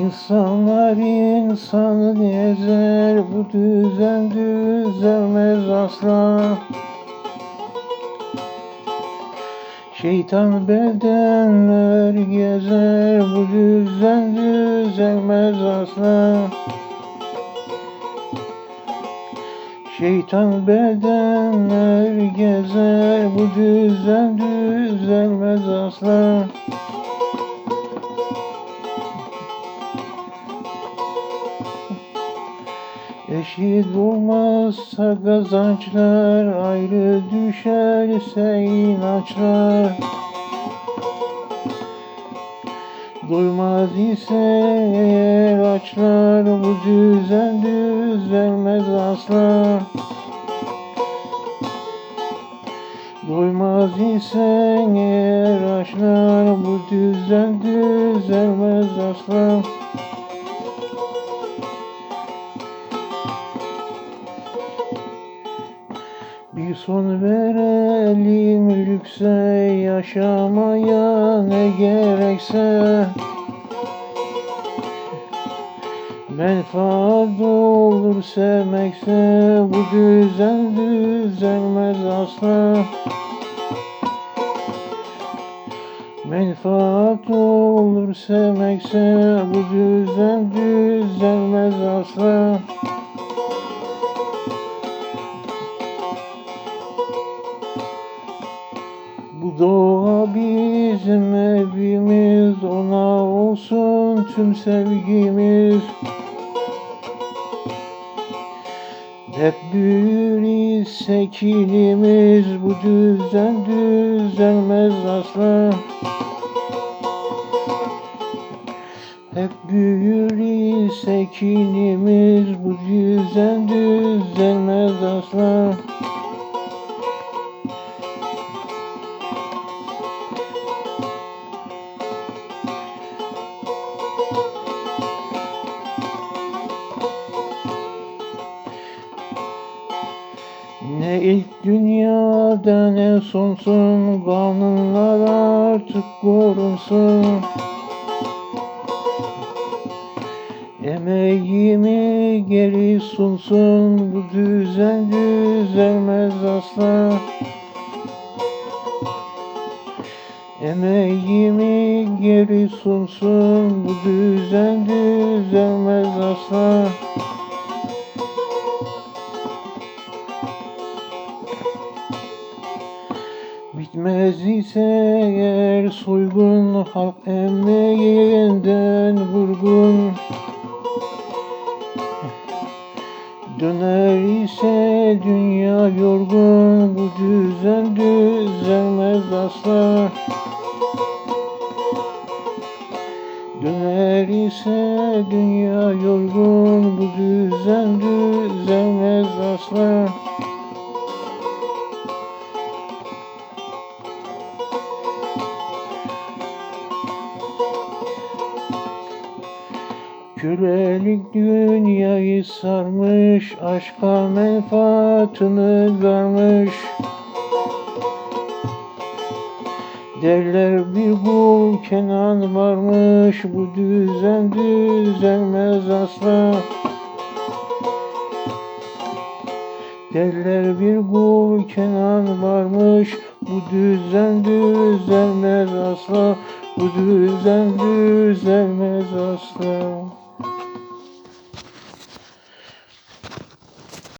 İnsanlar insanı ezer, bu düzen düzelmez asla. Şeytan bedenler gezer, bu düzen düzelmez asla. Şeytan bedenler gezer, bu düzen düzelmez asla. Eşit olmazsa kazançlar, ayrı düşerse inançlar. Doymaz ise eğer açlar, bu düzen düzelmez asla. Doymaz ise eğer açlar, bu düzen düzelmez asla. Son verelim lükse yaşamaya ne gerekse. Menfaat olur sevmekse bu düzen düzelmez asla. Menfaat olur sevmekse bu düzen düzelmez asla Bu doğa bizim evimiz ona olsun tüm sevgimiz. Hep büyür ise kinimiz bu düzen düzelmez asla. Hep büyür ise kinimiz bu düzen düzelmez asla Ne ilk dünyada ne sonsun Kanunlar artık korunsun. Emeğimi geri sunsun Bu düzen düzelmez asla. Emeğimi geri sunsun Bu düzen düzelmez asla Bitmez ise eğer soygun halk emeğinden vurgun. Döner ise dünya yorgun bu düzen düzelmez asla. Döner ise dünya yorgun bu düzen düzelmez asla Kölelik dünyayı sarmış, aşka menfaatını vermiş. Derler bir kul Kenan varmış, bu düzen düzelmez asla. Derler bir kul Kenan varmış, bu düzen düzelmez asla. Bu düzen düzelmez asla.